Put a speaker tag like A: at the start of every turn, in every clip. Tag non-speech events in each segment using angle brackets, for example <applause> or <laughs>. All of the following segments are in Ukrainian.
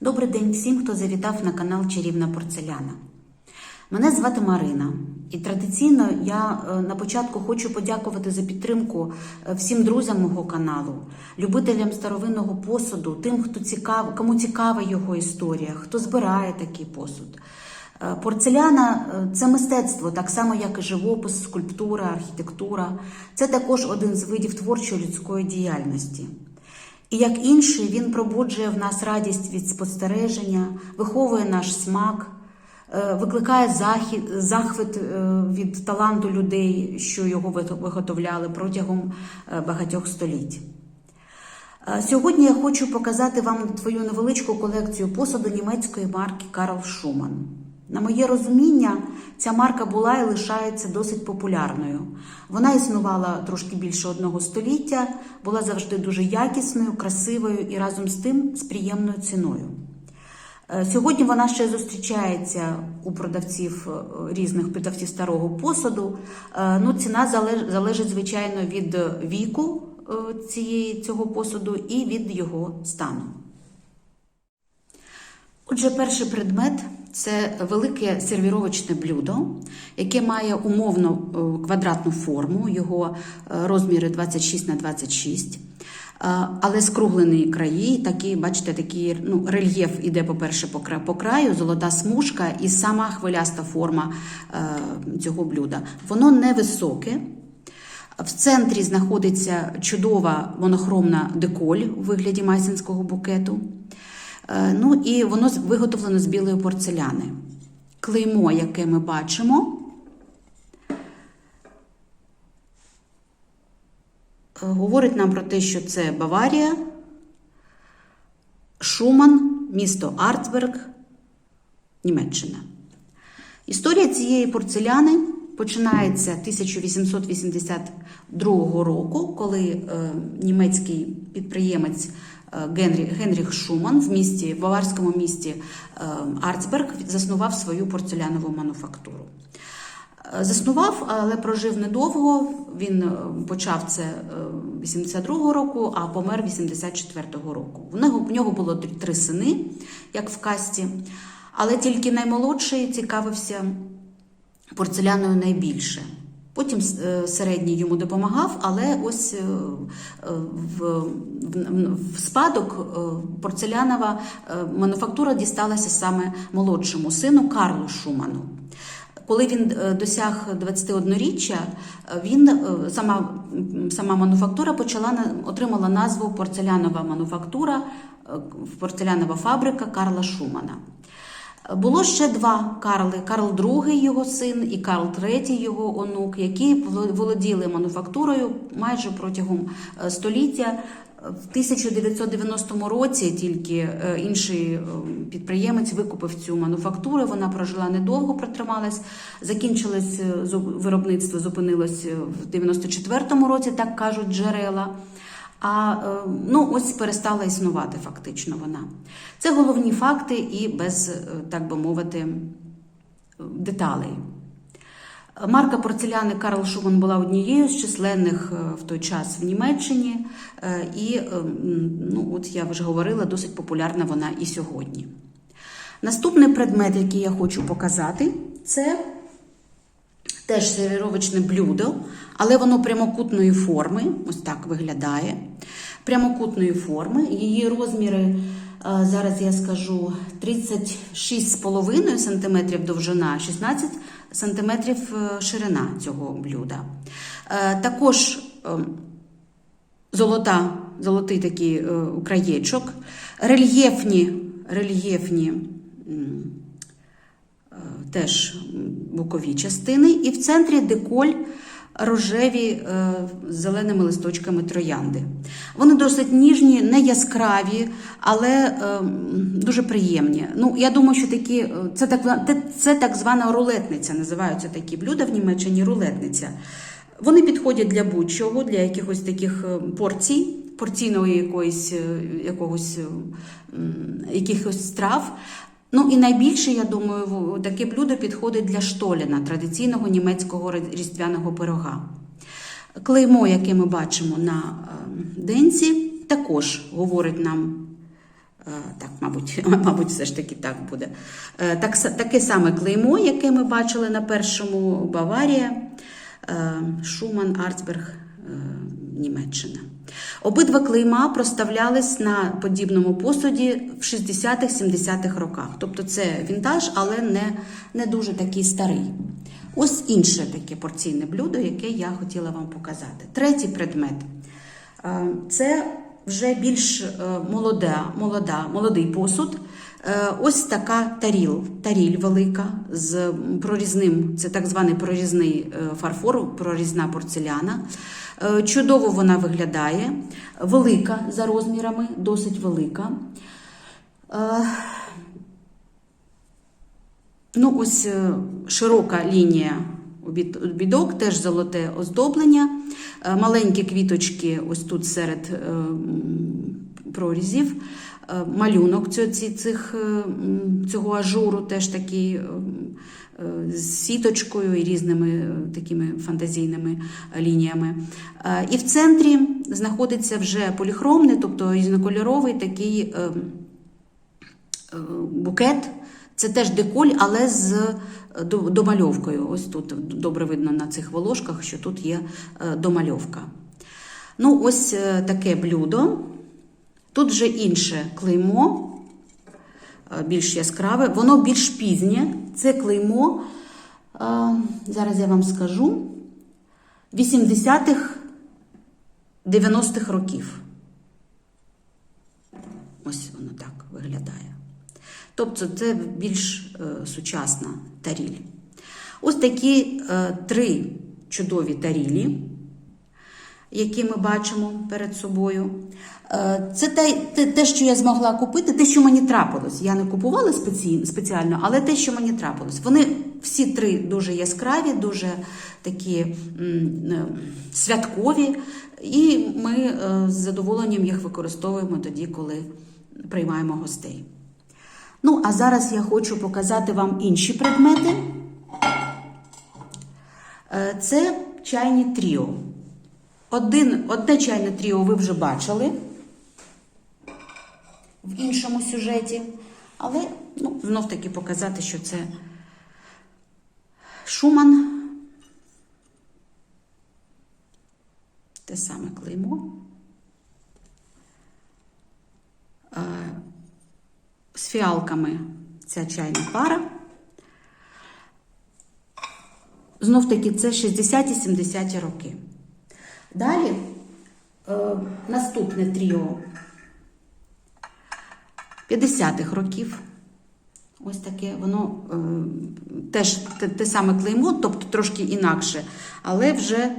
A: Добрий день всім, хто завітав на канал Чарівна Порцеляна. Мене звати Марина, і традиційно я е, на початку хочу подякувати за підтримку е, всім друзям мого каналу, любителям старовинного посуду, тим, хто цікав, кому цікава його історія, хто збирає такий посуд. Е, Порцеляна це мистецтво, так само як і живопис, скульптура, архітектура. Це також один з видів творчої людської діяльності. І як інший, він пробуджує в нас радість від спостереження, виховує наш смак, е, викликає захват е, від таланту людей, що його виготовляли протягом е, багатьох століть. Сьогодні я хочу показати вам твою невеличку колекцію посуду німецької марки Карл Шуман. На моє розуміння, ця марка була і лишається досить популярною. Вона існувала трошки більше одного століття, була завжди дуже якісною, красивою і разом з тим з приємною ціною. Е, Сьогодні вона ще зустрічається у продавців е, різних продавців старого посуду. Е, Ну, ціна залежить, звичайно, від віку цієї, цього посуду і від його стану. Отже, перший предмет це велике сервіровочне блюдо, яке має умовно е, квадратну форму, його е, розміри 26 на 26, е, але скруглені краї, такі, бачите, такий ну, рельєф іде, по-перше, по краю, золота смужка і сама хвиляста форма е, цього блюда. Воно невисоке. В центрі знаходиться чудова монохромна деколь у вигляді майсинського букету. Е, Ну і воно виготовлено з білої порцеляни. Клеймо, яке ми бачимо, говорить нам про те, що це Баварія, Шуман, місто Артсберг, Німеччина. Історія цієї порцеляни починається 1882 року, коли е, німецький підприємець Генріх Шуман в місті, в баварському місті е, Арцберг заснував свою порцелянову мануфактуру. Е, Заснував, але прожив недовго. Він е, почав це е, 82-го року, а помер 84-го року. В нього, було три сини, як в касті, але тільки наймолодший цікавився порцеляною найбільше. Потім е, середній йому допомагав, але ось е, е, в, в, в спадок порцелянова мануфактура дісталася саме молодшому сину Карлу Шуману. Коли він досяг 21-річчя, е, він сама, сама мануфактура почала отримала назву порцелянова мануфактура, порцелянова фабрика Карла Шумана. Було ще два Карли: Карл II, його син, і Карл III, його онук, які володіли мануфактурою майже протягом е, століття. В 1990 році тільки е, інший е, підприємець викупив цю мануфактуру. Вона прожила недовго, протрималась. Закінчилось виробництво, зупинилось в 94 році, так кажуть джерела. А е, ну ось перестала існувати фактично вона. Це головні факти і без, е, так би мовити, деталей. Марка порцеляни Карл Шуман була однією з численних е, в той час в Німеччині, і ну, от я вже говорила, досить популярна вона і сьогодні. Наступний предмет, який я хочу показати, це теж сервіровочне блюдо, але воно прямокутної форми, ось так виглядає. Прямокутної форми. Її розміри, е, зараз я скажу, 36,5 см довжина, 16 см ширина цього блюда. Е, Також е, золота, золотий такий е, краєчок, рельєфні, рельєфні е, теж бокові частини, і в центрі деколь рожеві е, з зеленими листочками троянди. Вони досить ніжні, не яскраві, але е, дуже приємні. Ну, я думаю, що такі, е, це так, це так звана рулетниця, називаються такі блюда в Німеччині рулетниця. Вони підходять для будь-чого, для якихось таких порцій, порційної якоїсь, якогось, якихось страв. Ну і найбільше, я думаю, таке блюдо підходить для штоліна, традиційного німецького різдвяного пирога. Клеймо, яке ми бачимо на е, денці, також говорить нам Е, Так, мабуть, <laughs> мабуть, все ж таки так буде. Е, Так, таке саме клеймо, яке ми бачили на першому Баварія, Шуман, Арцберг, Німеччина. Обидва клейма проставлялись на подібному посуді в 60-х-70-х роках. Тобто це вінтаж, але не, не дуже такий старий. Ось інше таке порційне блюдо, яке я хотіла вам показати. Третій предмет. Е, Це вже більш е, молода, молода, молодий посуд. Е, Ось така таріл, таріль велика з прорізним, це так званий прорізний е, фарфор, прорізна порцеляна. Е, Чудово вона виглядає, велика за розмірами, досить велика. Ну, ось широка лінія обідок, теж золоте оздоблення, маленькі квіточки ось тут серед прорізів, малюнок цього, цих, е, цього ажуру теж такий е, е, з сіточкою і різними е, такими фантазійними е, лініями. Е, І в центрі знаходиться вже поліхромний, тобто різнокольоровий такий. е, е, букет. Це теж деколь, але з е, домальовкою. Ось тут добре видно на цих волошках, що тут є е, домальовка. Ну, ось е, таке блюдо. Тут вже інше клеймо, е, більш яскраве, воно більш пізнє. Це клеймо, е, зараз я вам скажу, 80-х, 90-х років. Ось воно так виглядає. Тобто це більш е, сучасна таріль. Ось такі три чудові тарілі, які ми бачимо перед собою. Е, це те, те, те, що я змогла купити, те, що мені трапилось. Я не купувала спеціально, але те, що мені трапилось. Вони всі три дуже яскраві, дуже такі е, святкові, і ми е, з задоволенням їх використовуємо тоді, коли приймаємо гостей. Ну, а зараз я хочу показати вам інші предмети. Це чайні тріо. Один, одне чайне тріо ви вже бачили в іншому сюжеті, але ну, знов таки показати, що це Шуман. Те саме клеймо. З фіалками ця чайна пара. Знов таки це 60-70 роки. Далі е, наступне тріо 50-х років. Ось таке, воно е, теж те, те саме клеймо, тобто трошки інакше, але вже е,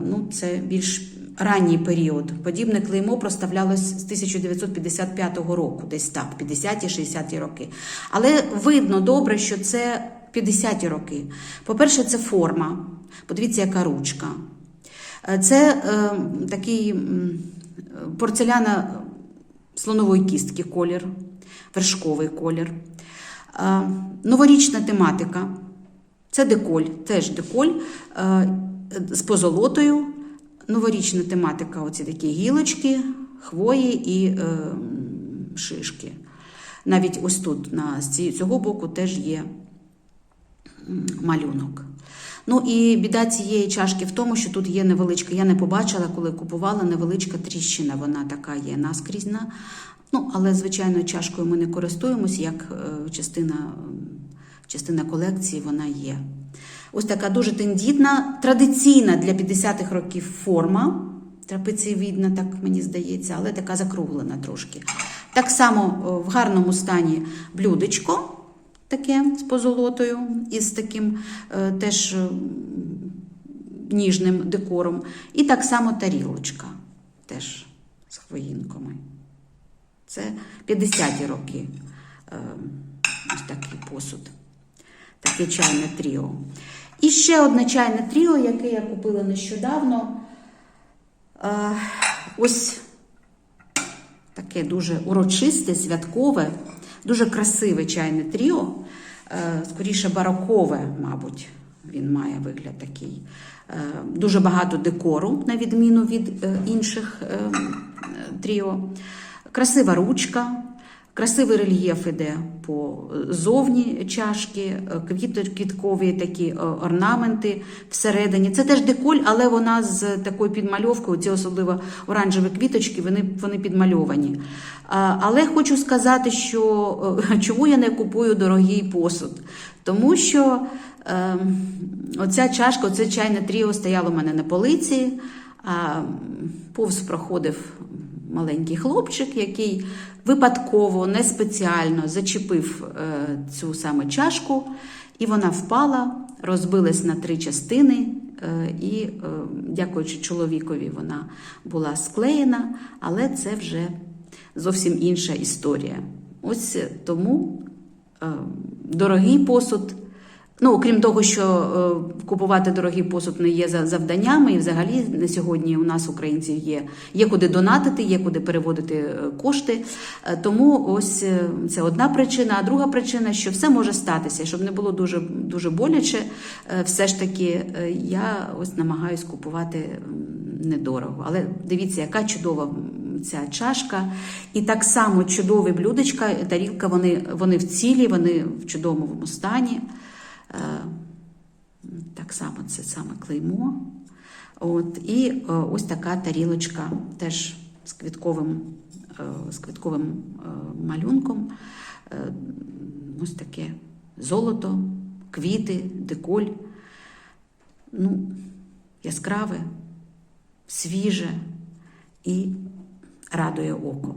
A: ну, це більш ранній період. Подібне клеймо проставлялось з 1955 року, десь так, 50-60-ті роки. Але видно добре, що це 50-ті роки. По-перше, це форма. Подивіться, яка ручка. Це е, такий порцеляна слонової кістки колір, вершковий колір. Е, Новорічна тематика. Це деколь, теж деколь е, з позолотою. Новорічна тематика оці такі гілочки, хвої і е, шишки. Навіть ось тут, на з цього боку, теж є малюнок. Ну і біда цієї чашки в тому, що тут є невеличка. Я не побачила, коли купувала невеличка тріщина. Вона така є наскрізна. Ну, але, звичайно, чашкою ми не користуємось, як е, частина, частина колекції вона є. Ось така дуже тендітна, традиційна для 50-х років форма. Трапецієвідна, так мені здається, але така закруглена трошки. Так само в гарному стані блюдечко, таке з позолотою, і з таким е, теж е, ніжним декором. І так само тарілочка, теж з хвоїнками. Це 50-ті роки. е, Ось такий посуд. Таке чайне тріо. І ще одне чайне тріо, яке я купила нещодавно. Ось таке дуже урочисте, святкове, дуже красиве чайне тріо. Е, Скоріше барокове, мабуть, він має вигляд такий. Е, Дуже багато декору, на відміну від е, інших тріо. красива ручка, красивий рельєф іде по е, зовні чашки, е, квіткові такі е, орнаменти всередині. Це теж деколь, але вона з такою підмальовкою, ці особливо оранжеві квіточки, вони, вони підмальовані. Але хочу сказати, що <laughs> чому я не купую дорогий посуд? Тому що е, оця чашка, оце чайне тріо стояло в мене на полиці, а повз проходив маленький хлопчик, який випадково, не спеціально зачепив е, цю саме чашку, і вона впала, розбилась на три частини. е, І, е, дякуючи чоловікові, вона була склеєна, але це вже зовсім інша історія. Ось тому дорогий посуд. Ну, окрім того, що е, купувати дорогий посуд не є за завданнями, і взагалі на сьогодні у нас, українців, є, є куди донатити, є куди переводити е, кошти. Е, тому ось це одна причина. А друга причина, що все може статися, щоб не було дуже, дуже боляче, все ж таки я ось намагаюсь купувати недорого. Але дивіться, яка чудова ця чашка. І так само чудові блюдечка, тарілка, вони, вони в цілі, вони в чудовому стані. Е, Так само це саме клеймо. От, і е, ось така тарілочка теж з квітковим, е, з квітковим малюнком. Ось таке золото, квіти, деколь. Ну, яскраве, свіже і радує око.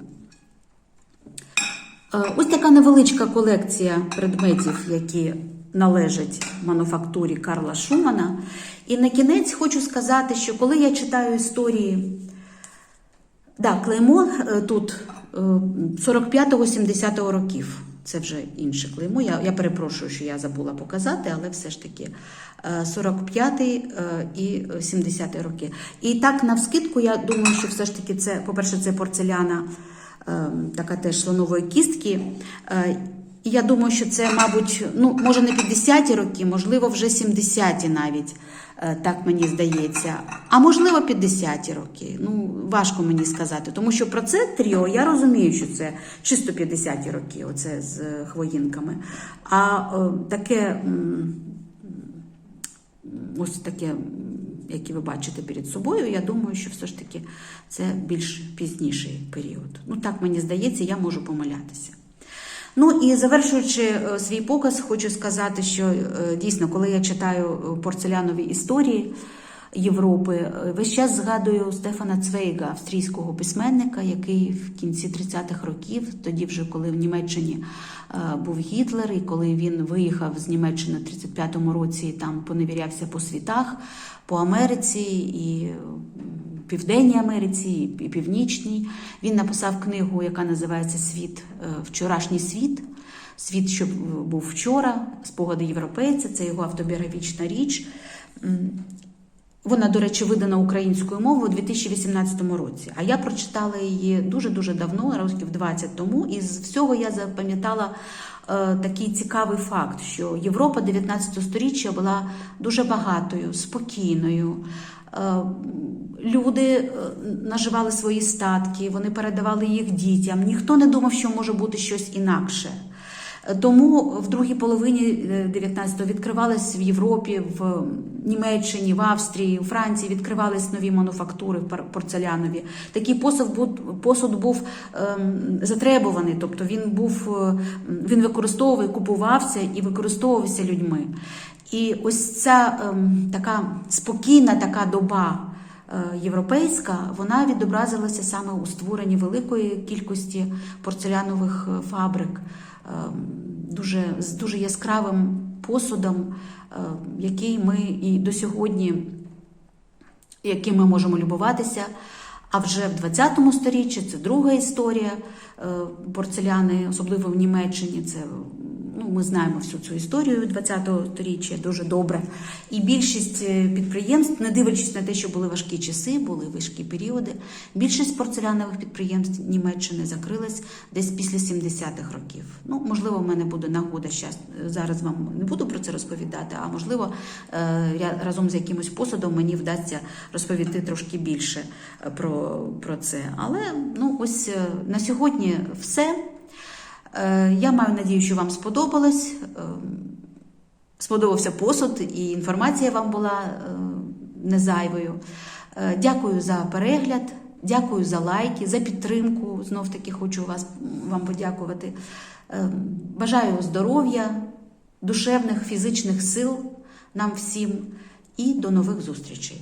A: Ось така невеличка колекція предметів, які належать мануфактурі Карла Шумана. І на кінець хочу сказати, що коли я читаю історії, да, клеймо е, тут е, 45-70 років. Це вже інше клеймо. Я, я перепрошую, що я забула показати, але все ж таки е, 45 е, і 70 роки. І так, навскидку, я думаю, що все ж таки це, по-перше, це порцеляна, е, така теж слонової кістки. І я думаю, що це, мабуть, ну, може не 50-ті роки, можливо, вже 70-ті навіть. Е, Так мені здається. А можливо, 50-ті роки. Ну, важко мені сказати. Тому що про це тріо я розумію, що це чисто 50-ті роки, оце з е, хвоїнками. А е, таке, ось таке, яке ви бачите перед собою, я думаю, що все ж таки це більш пізніший період. Ну, так мені здається, я можу помилятися. Ну і завершуючи е, свій показ, хочу сказати, що е, дійсно, коли я читаю е, порцелянові історії Європи, весь час згадую Стефана Цвейга, австрійського письменника, який в кінці 30-х років, тоді вже коли в Німеччині був Гітлер, і коли він виїхав з Німеччини в 35-му році, там поневірявся по світах, по Америці і Південній Америці і Північній. Він написав книгу, яка називається Світ, е, Вчорашній світ. Світ, що був вчора, спогади європейця, це його автобіографічна річ. Вона, до речі, видана українською мовою у 2018 році. А я прочитала її дуже-дуже давно, років 20 тому, і з всього я запам'ятала е, такий цікавий факт, що Європа 19 століття була дуже багатою, спокійною. Е, Люди е, наживали свої статки, вони передавали їх дітям. Ніхто не думав, що може бути щось інакше. Е, Тому в другій половині 19-го відкривались в Європі, в Німеччині, в Австрії, у Франції відкривались нові мануфактури пор- порцелянові. Такий посуд був, посуд був ем, затребуваний, тобто він був він використовував, купувався і використовувався людьми. І ось ця ем, така спокійна така доба е, європейська, вона відобразилася саме у створенні великої кількості порцелянових е, фабрик, е, дуже, з дуже яскравим посудом, е, який ми і до сьогодні, яким ми можемо любуватися. А вже в 20 сторіччі це друга історія е, порцеляни, особливо в Німеччині. Це ну, ми знаємо всю цю історію 20-го сторіччя дуже добре. І більшість е, підприємств, не дивлячись на те, що були важкі часи, були важкі періоди, більшість порцелянових підприємств Німеччини закрилась десь після 70-х років. Ну, можливо, в мене буде нагода щас, зараз вам не буду про це розповідати, а можливо, е, я разом з якимось посудом мені вдасться розповісти трошки більше е, про, про це. Але ну, ось е, на сьогодні все. Е, Я маю надію, що вам сподобалось. Е, Сподобався посуд і інформація вам була е, не зайвою. Дякую за перегляд, дякую за лайки, за підтримку. Знов таки хочу вас, вам подякувати. Бажаю здоров'я, душевних, фізичних сил нам всім і до нових зустрічей.